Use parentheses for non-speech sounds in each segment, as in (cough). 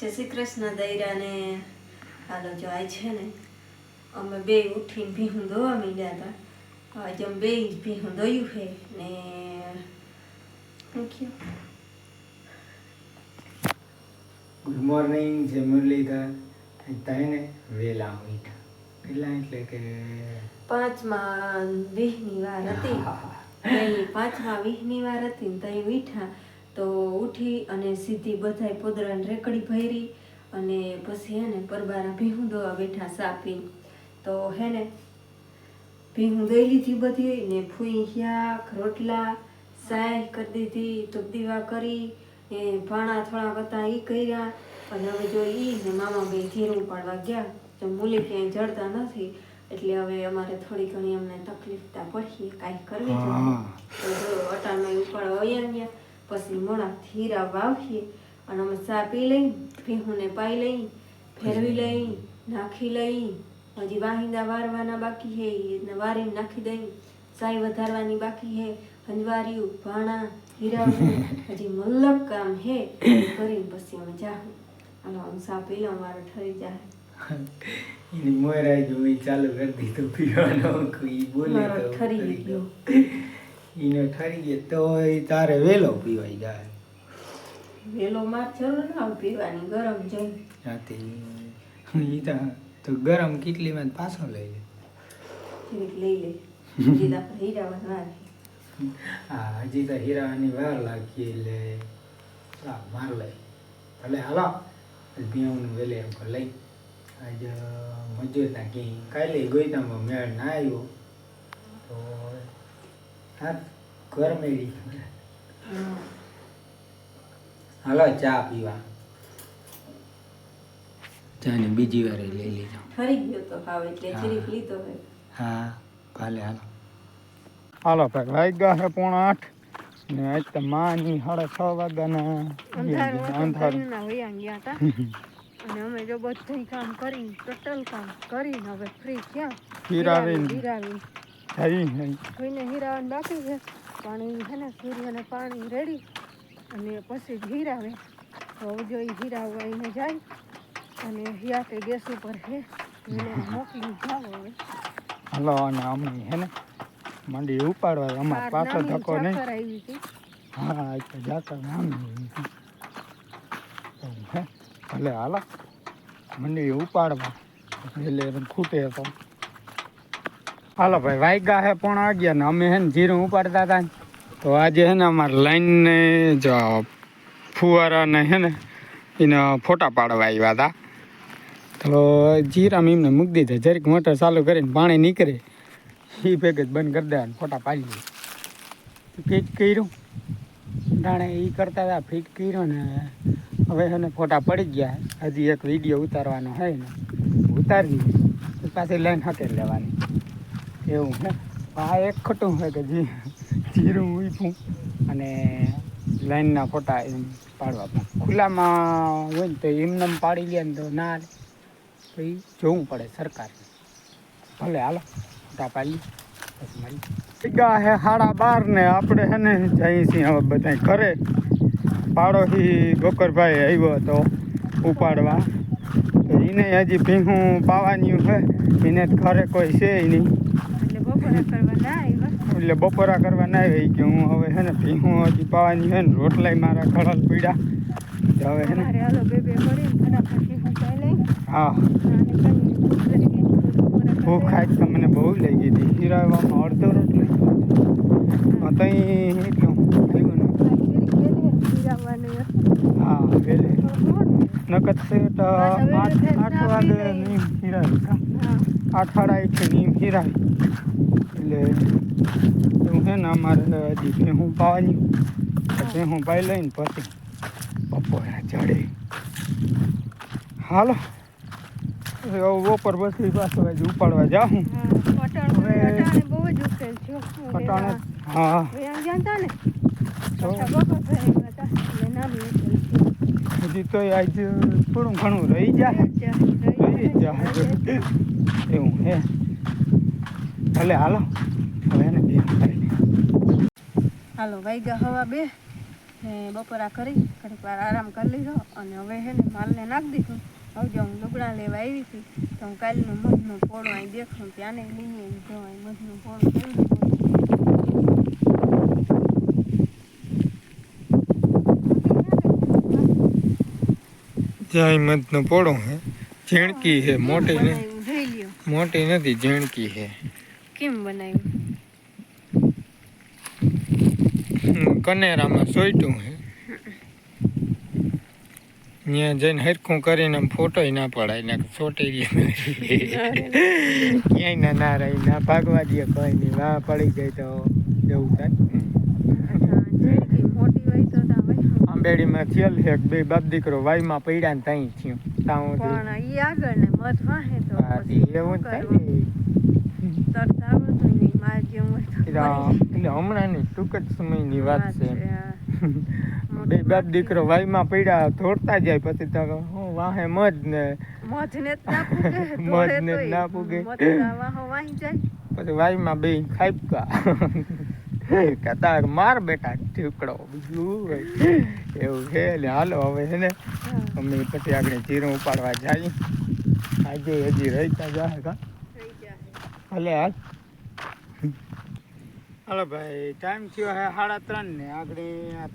જય શ્રી કૃષ્ણ દૈરાને. હાલો જો આ છે ને અમે બે ઉઠીને ભીહું ધોવા માંડ્યા હતા. આજે અમે બે જ ભીહું ધોયું છે ને ગુડ મોર્નિંગ જય મુરલીધર. તને વેલા મીઠા કેટલા એટલે કે પાંચમા વીહની વાર હતી. પાંચમા વીહની વાર હતી ને તઈ વીઠા તો ઉઠી અને સીધી બધાય પોદરાને રેકડી ભરી અને પછી હે ને પરબારા ભીહું દોવા બેઠા સાપી. તો હે ને ભીહું દઈ લીધી બધી ને ફૂઈ શાક રોટલા સાય કરી દીધી તો દીવા કરી ને ભાણા થોડા હતા એ કર્યા. અને હવે જો એ ને મામા બે ધીરું પાડવા ગયા તો મૂલી ક્યાંય જડતા નથી એટલે હવે અમારે થોડી ઘણી અમને તકલીફ પડી કાંઈ કરવી જોઈએ. તો જો અટાણમાં ઉપાડવા અહીંયા ગયા. પછી મોડા હીરા વાવીએ અને અમે ચા પી લઈ ભીહુંને પાઈ લઈ ફેરવી લઈ નાખી લઈ હજી વાહિંદા વારવાના બાકી હે એને વારીને નાખી દઈ સાઈ વધારવાની બાકી હે હંજવાર્યું ભાણા હીરાવું (laughs) હજી મલ્લક કામ હે એ કરીને પછી અમે જાહું. અને હું ચા પી મારો ઠરી જાય એની જો ચાલુ કરી દીધું પીવાનો ઈ બોલે તો ઠરી ગયો. ઈને ઠરી ગયો તો તારે વેલો પીવાઈ જાય. વેલો માર જરૂર ના પીવાની ગરમ જઈ. ત્યાંથી ઈ તો ગરમ કેટલીમાં પાછો લઈ લે. લઈ લે. જીદા પર આપણે હીરાવા હા હજી તો હીરાની વાર લાગી હા માર લે ભલે હાલો ભીવનું વેલે એમ લઈ. આજે મજૂર ના કે કાલે ગોઈતામાં મેળ ના આવ્યો. તો હા ઘર મેળવી હાલો ચા પીવા. ચાને બીજી વાર લઈ લીધો ફરી ગયો તો હાવ એટલે હા. જીરીક લીધો હે હા ભલે હાલો. હાલો ભાઈ વાગ્યા છે પોણા આઠ. ને આજ તો માની સાડા છ વાગ્યાના. અંધારું અને અમે જો બધું કામ કરીને ટોટલ કામ કરીને હવે ફ્રી થયા. ફિરાવીને. હીરાવી નહીં કોઈને હીરાવાનું બાકી છે પાણી છે ને સૂર્યને પાણી રેડી અને પછી જ હીરાવે. તો જો એ હીરાવવા એને જાય અને હિયાતે ગેસ ઉપર છે મોકલી જાવ હવે. હલો અને અમે હે ને મંડી ઉપાડવા અમાર પાછો ધક્કો નહીં. આવી હતી. હા તો જાતા નામ ભલે હાલો મંડી ઉપાડવા. એટલે ખૂટે તો. હાલો ભાઈ વાગ્યા હે પોણા અગિયાર ને. અમે હે ને જીરું ઉપાડતા હતા તો આજે હે ને અમારે લાઈનને જો ફુવારાને હે ને, એને ફોટા પાડવા આવ્યા હતા તો જીરામાં એમને મૂકી દીધા. જરીક મોટર ચાલુ કરીને પાણી નીકળે. એ ભેગ જ બંધ કરી દેવાનું, ફોટા પાડી દે. ફિટ કર્યું. જાણે એ કરતા હતા ફિટ કર્યો ને. હવે એને ફોટા પડી ગયા. હજી એક વીડિયો ઉતારવાનો હોય ને. ઉતારી પાછી લાઈન હકે લેવાની. એવું હે આ એક ખોટું હોય કે જી, જીરું ઉઈપું અને લાઈનના ફોટા એમ પાડવા પણ. ખુલ્લામાં હોય ને તો એમને પાડી લે ને તો ના. તો એ જોવું પડે સરકાર ભલે હાલો, ફોટા પાડી પછી મળી ગા હે સાડા બાર ને આપણે હે ને જઈએ છીએ હવે બધા ઘરે. પાડોશી ગોકરભાઈ આવ્યો હતો ઉપાડવા. એને હજી ભીહું પાવાની છે. એને ઘરે કોઈ છે નહીં. એટલે બપોરે કરવા ના આવી કે હું હવે હે ને ભીહું હજી પાવાની હે ને રોટલાય મારા ખળલ પીડા. હવે હે ને? હું. ભૂખ ખાઈ મને બહુ લઈ ગઈ હતી. હીરાવામાં અડધો રોટલો તઈ એટલું આવ્યું ને. હા વેલે નકર છે તો આઠ આઠ વાગે હીરા આઠ સાડા છે નીમ હીરા એટલે હું છે ને અમારે હજી ભેહું પાવાની ભેહું પાઈ લઈને પછી બપોરે ચડે હાલો. ઉપર બપોર પછી પાછું હજી ઉપાડવા જાઉં પટાણે હા. હજી તો આજ થોડું ઘણું રહી જાય. રહી જાય. એવું હે. ભલે હાલો હવે એને ભેગું કરી લઈએ. હાલો વાગ્યા હવા બે ને બપોરા કરી ઘડીક વાર આરામ કરી લીધો અને હવે હે ને માલને નાખી દીધું. હવે જો હું લુગડા લેવા આવી હતી તો હું કાલનું મધનું પોળું અહીં દેખું ત્યાંને લઈને જો અહીં મધનું પોળું કેવું ત્યાં મધનું પોળું હે. ઝીણકી હે મોટી ને. બનાવ્યું જોઈ લ્યો મોટી નથી ઝીણકી હે કેમ બનાવ્યું? કનેરામાં સોઈટું હે ત્યાં જઈને હરખું કરીને ફોટો ના પડાય ને ચોટી ક્યાંય ના ના રહી ના ભાગવા દે કોઈ નહીં વાહ પડી જાય તો એવું થાય. આંબેડીમાં થયેલ છે બે બાપ દીકરો વાયમાં પડ્યા ને ત્યાં થયું. ત્યાં સુધી. પણ ઈ આગળ ને મધ વાહે તો પછી એવું થાય? ને. તરત આવડતું નહીં માર જેવું હોય તો એટલે હમણાંની ટૂંક જ સમયની વાત છે. બે બાપ દીકરો વાયમાં પડ્યા થોડતા જાય પછી તો હું વાહે મજ ને. મધને ને ના પૂગે (laughs) ના પૂગે. મધ ના વાહો વાહી જાય. પછી વાયમાં બે ખાઈપકા કહેતા માર બેટા ઠીકડો બીજું એવું છે એટલે હાલો હવે છે ને અમે પછી આપણે જીરું ઉપાડવા જઈએ આજે હજી રહેતા જાય કા ભલે હાલ હાલો. ભાઈ ટાઈમ થયો હે સાડા ત્રણ ને. આગળ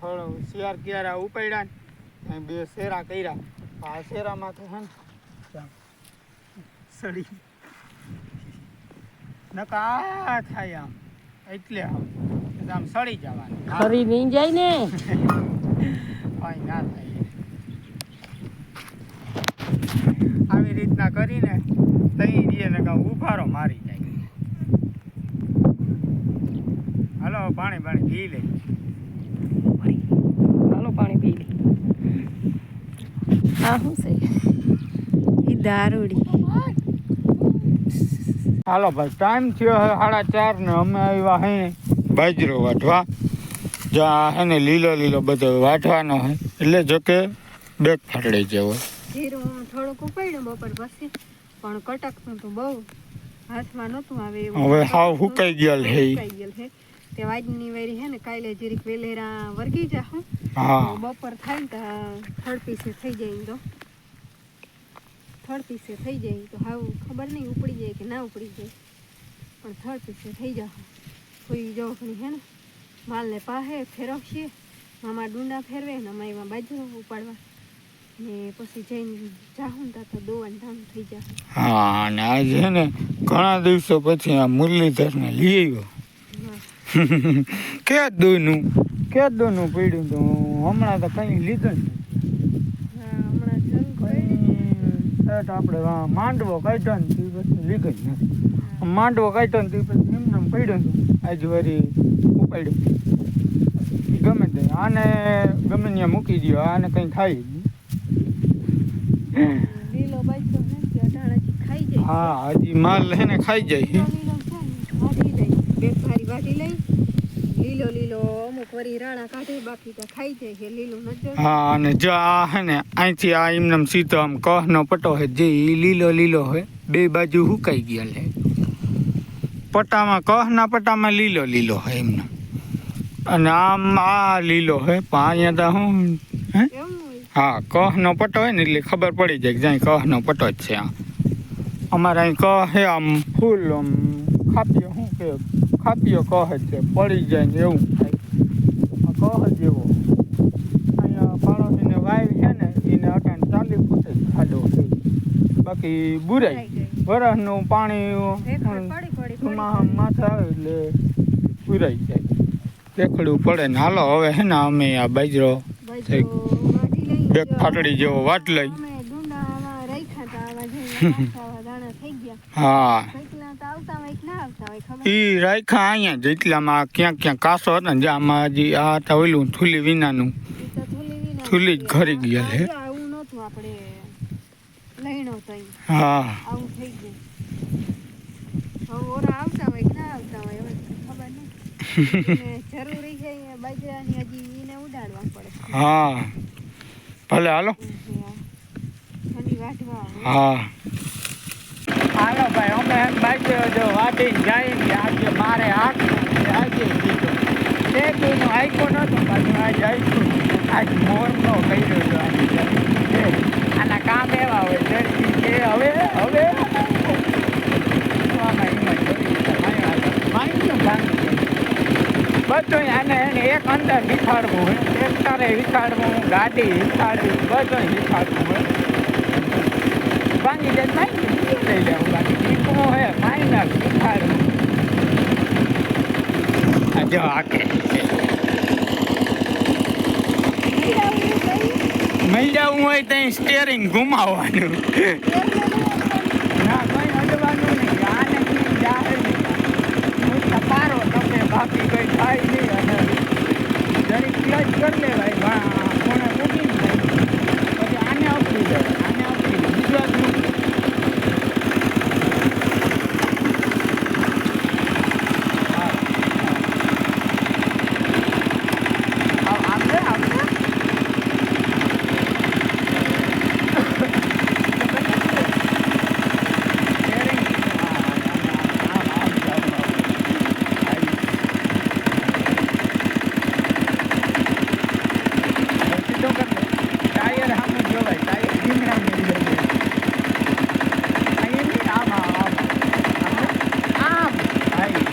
થોડો શિયાર કિયારા ઉપાડ્યા ને બે શેરા કર્યા. આ શેરામાં તો હે ને સડી. નકા થાય આમ. એટલે આમ. એટલે આમ સડી જવાનું. ખરી નહીં જાય ને? કાંઈ ના થાય. આવી રીતના કરીને તઈ દે ને કાં ઉભારો મારી જાય. હલો પાણી પાણી પી લે. હાલો પાણી પી લે. હા હું છે? ઈ દારૂડી. હાલો ભાઈ ટાઈમ થયો હવે સાડા ચાર ને અમે આવ્યા હે બાજરો વાટવા જ્યાં હે ને લીલો લીલો બધો વાટવાનો હોય એટલે જો કે બેગ ફાટડી જેવો. જીરું હું થોડુંક ઉપાડ્યું બપોર પછી પણ કટકનું તો બહુ. હાથમાં નહોતું આવે હવે હાવ હુકાઈ ગયેલ હે. હુકાઈ ગયેલ હે. તે વાજની વેરી હે ને કાલે જીરીક વેલેરા વર્ગી જા હું. બપોર થાય ને તો થર્ડ પીસે થઈ જાય તો. થર્ડ પીસે થઈ જાય તો હાવ ખબર નહીં ઉપડી જાય કે ના ઉપડી જાય. પણ થર્ડ પીસે થઈ જાહું કોઈ જોખણી હે ને? માલને પાહે ફેરવશે મામા ડુંડા ફેરવે ને અમે એમાં બાજરો ઉપાડવા. ને પછી જઈને જાહું ને ત્યાં તો દોવાન ધામ થઈ જાય હા અને આ છે ને ઘણા દિવસો પછી આ મુરલીધરને લઈ આવ્યો. કે દોનું કે દોનું પડ્યું તો? હમણાં તો કંઈ લીધું નહીં હમણાં શરૂ કંઈ સેટ આપણે માંડવો કાઢ્યો ને તે પછી લીધો જ નથી. માંડવો કાઢ્યો ને તે એમ પડ્યું હતું આજ વળી ઉપાડ્યું. ગમે તે આને ગમે ત્યાં મૂકી દો આને કંઈ ખાઈ હે હજી માલ લઈને ખાઈ જાય. છે. લીલો છે લીલો લીલો અમુક વરી રાણા કાઢે બાકી તો ખાઈ જાય છે લીલું હા અને જો આ હે ને અહીંથી આ એમને સીધો આમ કહનો પટ્ટો હે જે લીલો લીલો હોય બે બાજુ હુકાઈ ગયા લે પટ્ટામાં કહના પટ્ટામાં લીલો લીલો હોય એમનો. અને આમ આ લીલો હે પણ અહીંયા તો હું હે? હા કહનો પટ્ટો હોય ને એટલે ખબર પડી જાય કે જ્યાં કહનો પટ્ટો જ છે આ. અમારે અહીં કહ હે આમ ફૂલ આમ ખાપીઓ શું કે ખાપીઓ કહ છે પડી જાય ને એવું થાય. આ કહ જેવો. અહીંયા પાડોશીને વાય છે ને એને અટાણ ચાલી ફૂટે ખાડો છે. બાકી બુરાઈ. વરસનું પાણી રેખડ પડી પડી પડી મા- માથે આવે એટલે પૂરાઈ જાય. દેખડવું પડે ને. હાલો હવે હે ને અમે આ બાજરો બેગ ફાટડી જેવો વાટ લઈ. ગયા. હા. એ તો આવતા હોય કે ના આવતા હોય ખબર ઈ રાખ્યા અહીંયા જેટલામાં ક્યાંક ક્યાંક કાસો હતો ને જ્યાં આમાં હજી આ હતા ઓલું થૂલી વિનાનું. થૂલી જ ઘરી તો ઈ. હા આવું થઈ ગયું હવે ઓરા આવતા હોય કે ના આવતા હોય હવે ખબર નહીં એને જરૂરી છે બાજરાની હજી એને ઉડાડવા પડે. હા. ભલે હાલો. હા. હાલો ભાઈ અમે બાજુ જો વાટી જાય ને આજે મારે હાથ આજે દીધો તે કોઈનો આઈકો નતો. પાછું આજે આઈકો આજ મોરનો કર્યો હતો આજે આના કામ એવા હોય જર્સી છે હવે હવે. આમાં એમાં તો મારી વાત મારી. બધું આને એને એક અંદર શીખાડવું હોય. ટ્રેક્ટરે શીખાડવું ગાડી શીખાડવી બધું શીખાડવું હોય તો ભાંગી જાય, લઈ લેવું બાકી. શીખવું હે ફાઇનલ શીખાડવું આ જો આકે મહિલાવું હોય ત્યાં સ્ટેરિંગ ઘુમાવવાનું ના કઈ અડવાનું નહીં આને કઈ જાહે નહીં હું તપારો તમે બાકી કઈ થાય નહીં અને જરીક ક્લચ કરી લેવાય વા કોણે મૂકીને પછી આને આપી જાય આને આપી દે બીજા જ મૂકી હા, હા. આવ- આવશે આવશે ટાયર સામે જોવાય ટાયર ધીમડા મળી જાય આમ આમ આમ આઈ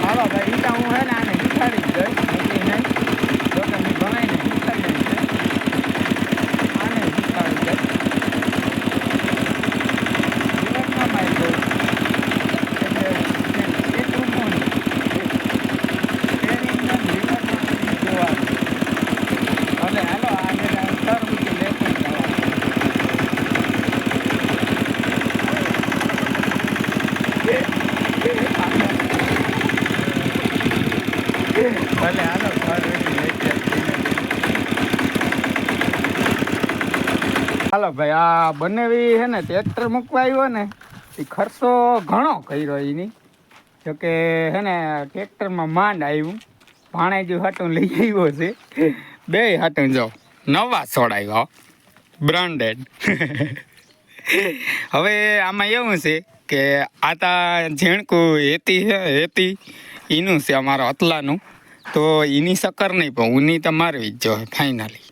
હાલો ભાઈ ઈટા હું હે ને આને શીખાડી જ દઈશ નથી નહીં જો કે મેં ભણાઈને શીખાડી દઈશ આને શીખાડી દઈશ જીવનમાં મારી દઉં એટલે એટલું કોણ ટ્રેનિંગના જીવનમાં જોવાનું ભલે હાલો આજે સર સુધી લેસન જવાનું ભલે, હાલો હાલો ભાઈ, આ બનેવી છે ને ટ્રેક્ટર મૂકવા આવ્યો ને એ ખર્ચો ઘણો કર્યો એની. જોકે હે ને, ટ્રેક્ટરમાં માંડ આવ્યું. ભાણેજી હાટું લઈ આવ્યો છે. બે હાટું જો, નવા સોડાવ્યા બ્રાન્ડેડ હવે આમાં એવું છે કે આ તા ઝીણકું હેતી છે હેતી એનું છે અમારા અતલાનું તો એની શક્કર નહીં, પણ ઉની તો મારવી જ જોઈએ ફાઇનલી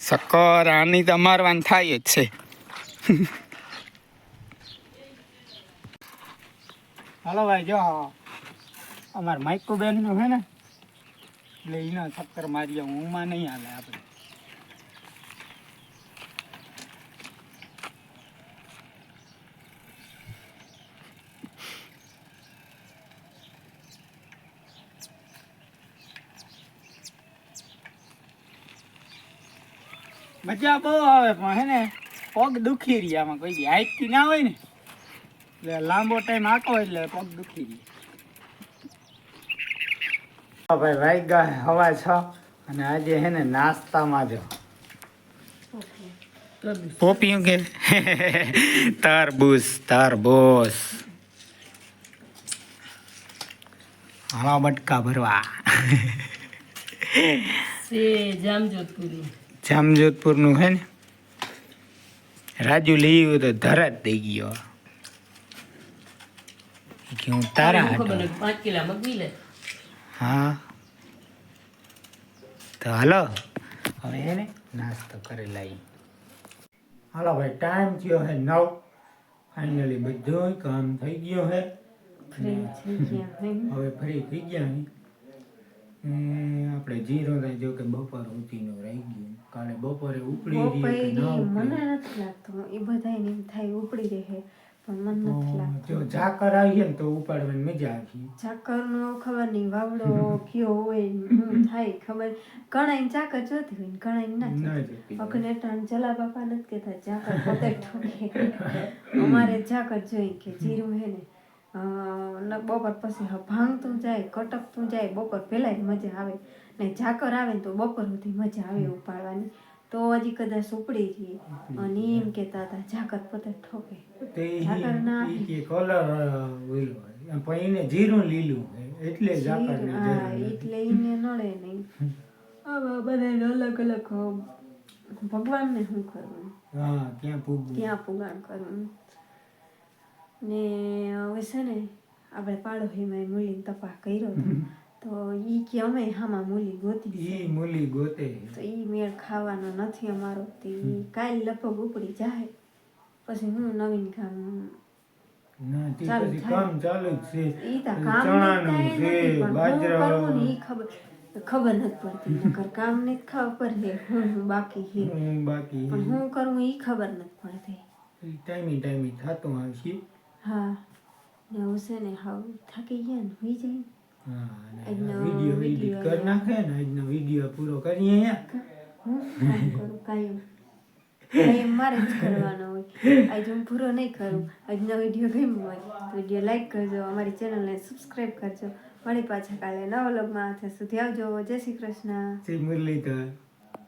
શક્કર આની તો મારવાની થાય જ છે. હાલો ભાઈ, જો અમાર માઇકો બેનનું છે ને, એટલે એનો ચક્કર મારીએ હું નહીં હાલે આપણે. મજા બહુ આવે પણ હે ને પગ દુખી રહી આમાં કોઈ હાઈટથી ના હોય ને એટલે લાંબો ટાઈમ આખો એટલે પગ દુખી રહી. ભાઈ ભાઈ ગયા હવા છ અને આજે હે ને નાસ્તામાં જો. પોપિયું કે? તરબૂસ તરબૂસ હાલો બટકા ભરવા. જામ જામજોધપુરી જામજોધપુરનું હે ને? રાજુ લઈ ગયું તો ધરા જ થઈ ગયો. કે હું તારા હા. તો હાલો. હવે એને નાસ્તો કરી લઈ હાલો ભાઈ ટાઈમ થયો હે નવ. ફાઇનલી બધું કામ થઈ ગયો હે. ફ્રી થઈ ગયા હે. ને? હવે ફ્રી થઈ ગયા આપણે જીરો જો કે બપોર ઉતીનો રહી ગયું. કાલે બપોરે ઉપડી રહી કે ના મને નથી લાગતું. એ બધાય એમ થાય ઉપડી રહે પણ મને નથી લાગતું. જો ઝાકર આવીએ ને તો ઉપાડવાની મજા આવી. ચાકરનો ખબર નહીં વાવડો કયો હોય શું (coughs) થાય ખબર. કણાઈ ઝાકર જોતી હોય ને ના ના જોતી. જતી બાપા નથી કહેતા ઝાકર પોતે ઠોકે. અમારે ઝાકર જોઈ કે જીરું હે ને બપોર પછી હ- ભાંગતું જાય કટકતું જાય બપોર પહેલાં મજા આવે. ને ઝાકર આવે ને તો બપોર સુધી મજા આવે ઉપાડવાની તો હજી કદાચ ઉપડી જઈએ. અને એમ કેતા હતા ઝાકર પોતે ઠોકે. ઝાકર ના કલર એને જીરું લીલું એટલે ઝાકર હા એટલે એને નડે નહીં. આવા બધાને અલગ અલગ ભગવાનને શું કરવું હા ત્યાં પૂગ ક્યાં પુગાણ કરવું ને હવે છે ને આપણે પાડોશીમાં મૂલીને તપા કર્યો હતો. તો ઈ કે અમે હામાં મૂલી ગોતી ઈ મૂલી ગોતે. તો ઈ મેળ ખાવાનો નથી અમારો. તે કાલ લગભગ ઉપડી જાય. પછી હું નવીન કામ ના તે પછી કામ ચાલુ જ છે. ઈ તો કામ છે પણ હું કરવું ને બાજરા ઈ ખબર ખબર નથી પડતી. નકર કામ ને ખબર પડે. હું હું બાકી છે. હું બાકી પણ હું કરું ઈ ખબર નથી પડતી. ટાઈમી ટાઈમી થતું આવશે હા. ને હું છે ને હાવ થાકી ગયા ને હોઈ જાય વીડિયો એડિટ કરી નાખે ને આજનો વીડિયો પૂરો કરીએ કાયમ મારે જ કરવાનો હોય. આજ હું પૂરો નહીં કરું. આજનો વીડિયો ગમ્યો હોય વીડિયો લાઈક કરજો અમારી ચેનલને સબસ્ક્રાઈબ કરજો. મળી પાછા કાલે નવા વ્લોગમાં ત્યાં સુધી આવજો. જય શ્રી કૃષ્ણ. શ્રી મુરલીધર.